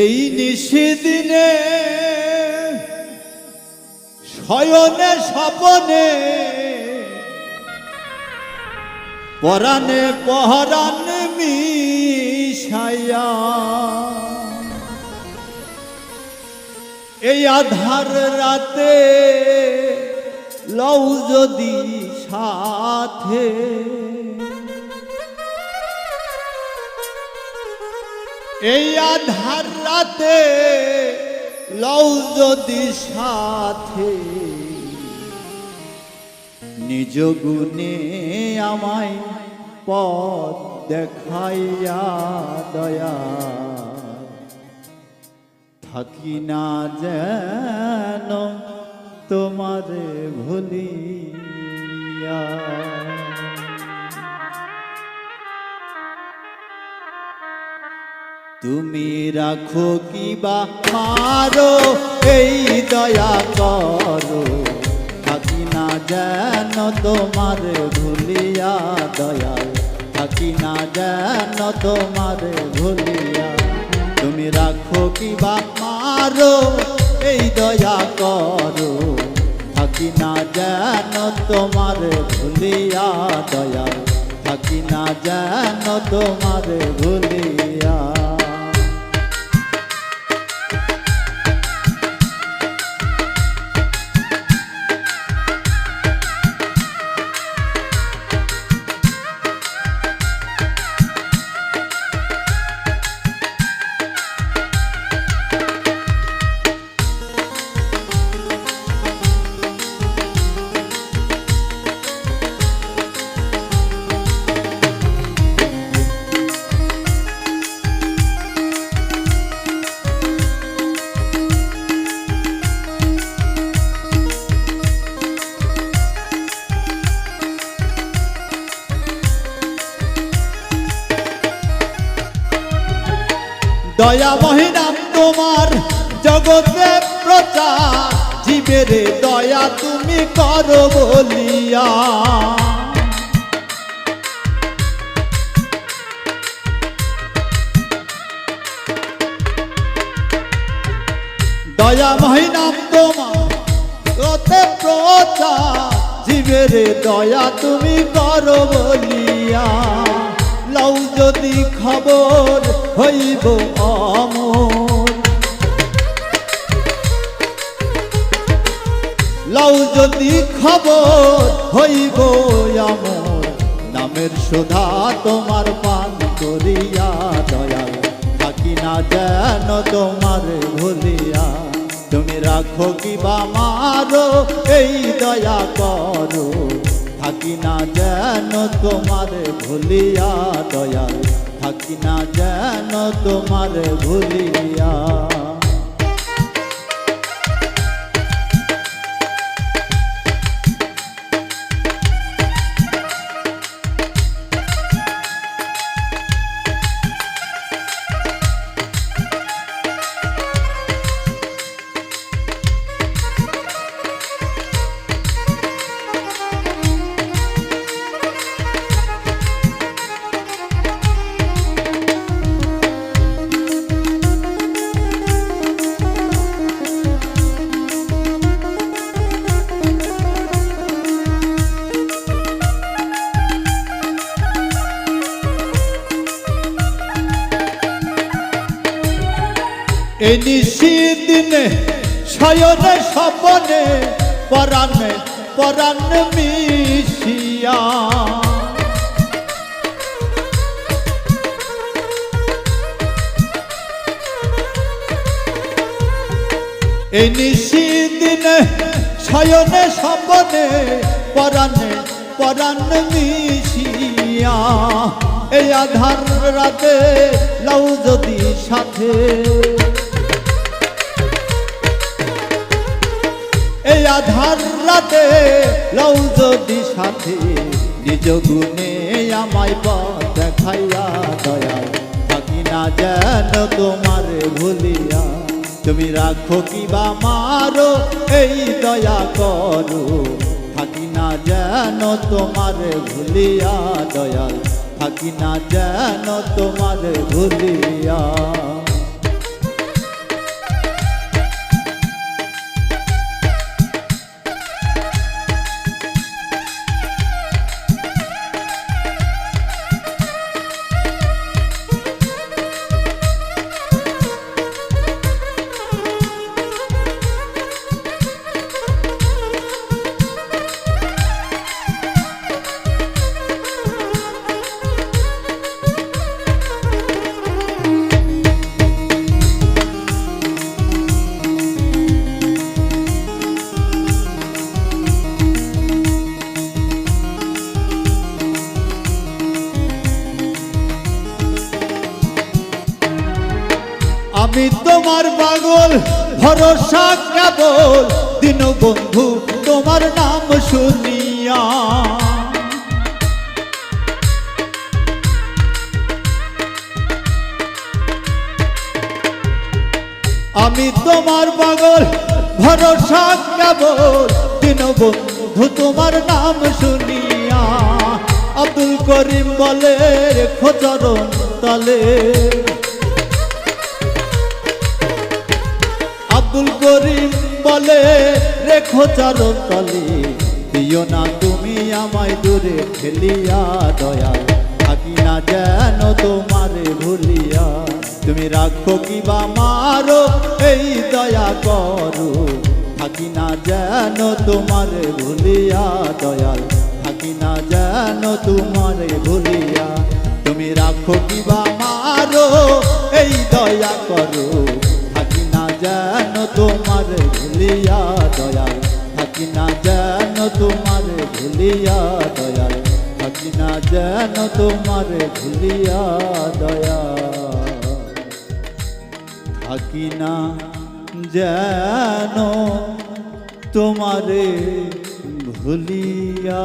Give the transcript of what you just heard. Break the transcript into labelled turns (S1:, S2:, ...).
S1: এই নিশিদিনে শয়নে স্বপনে পরাণে পহরান মিশাইয়া। এই আধার রাতে লও যদি সাথে। এই আধার রাতে লও যদি সাথে। নিজ গুণে আমায় পথ দেখাইয়া দয়া। থাকি না যেন তোমারে ভুলিয়া। তুমি রাখো কিবা মারো, এই দয়া করো। থাকি না যেন তোমার ভুলিয়া দয়াল, থাকি না যেন তোমার ভুলিয়া। তুমি রাখো কিবা মারো, এই দয়া করো। থাকি না যেন তোমার ভুলিয়া দয়া থাকি না যেন তোমার ভুলিয়া। দয়াময়ী নাম তোমার জগতে প্রচার। জীবের দয়া তুমি করো বলিয়া। দয়াময়ী নাম তোমার জগতে প্রচার। জীবের দয়া তুমি করো বলিয়া। লও যদি খবর হইব অমর। লও যদি খবর হইব অমর। নামের সুধা তোমার পান করিয়া দয়াল। থাকি না যেন তোমার ভুলিয়া। তুমি রাখো কিবা মারো, এই দয়া করো। থাকি না যেন তোমার ভুলিয়া দয়াল। থাকি না যেন তোমার ভুলিয়া এই নিশিদিনে শয়নে স্বপনে পরাণে, পরাণ মিশিয়া। এই নিশিদিনে শয়নে স্বপনে পরাণে, পরাণ মিশিয়া। এই আধার রাতে লও যদি সাথে। আধার রাতে লও যদি সাথে নিজ গুণে আমায় পথ দেখাইয়া দয়াল থাকি না যেন তোমার ভুলিয়া। তুমি রাখো কিবা মারো, এই দয়া করো। থাকি না যেন তোমার ভুলিয়া দয়াল, থাকি না যেন তোমার ভুলিয়া। আমি তোমার পাগল, ভরসা কেবল। দিন বন্ধু, তোমার নাম শুনিয়া। আমি তোমার পাগল, ভরসা কেবল। দিন বন্ধু, তোমার নাম শুনিয়া। আব্দুল করিম বলে খোচরণ তলে। আব্দুল করিম বলে, রেখো চারণ তলে, দিও না তুমি আমায় দূরে ফেলিয়া দয়া থাকি না যেন তোমারে ভুলিয়া। তুমি রাখো কি বা মারো, এই দয়া করো। থাকি না যেন তোমারে ভুলিয়া দয়াল। থাকি না যেন তোমারে ভুলিয়া। তুমি রাখো কি বা মারো, এই দয়া করো। থাকি না যেন তোমার ভুলিয়া দয়াল থাকি না যেন তোমার ভুলিয়া দয়াল। থাকি না যেন তোমারে ভুলিয়া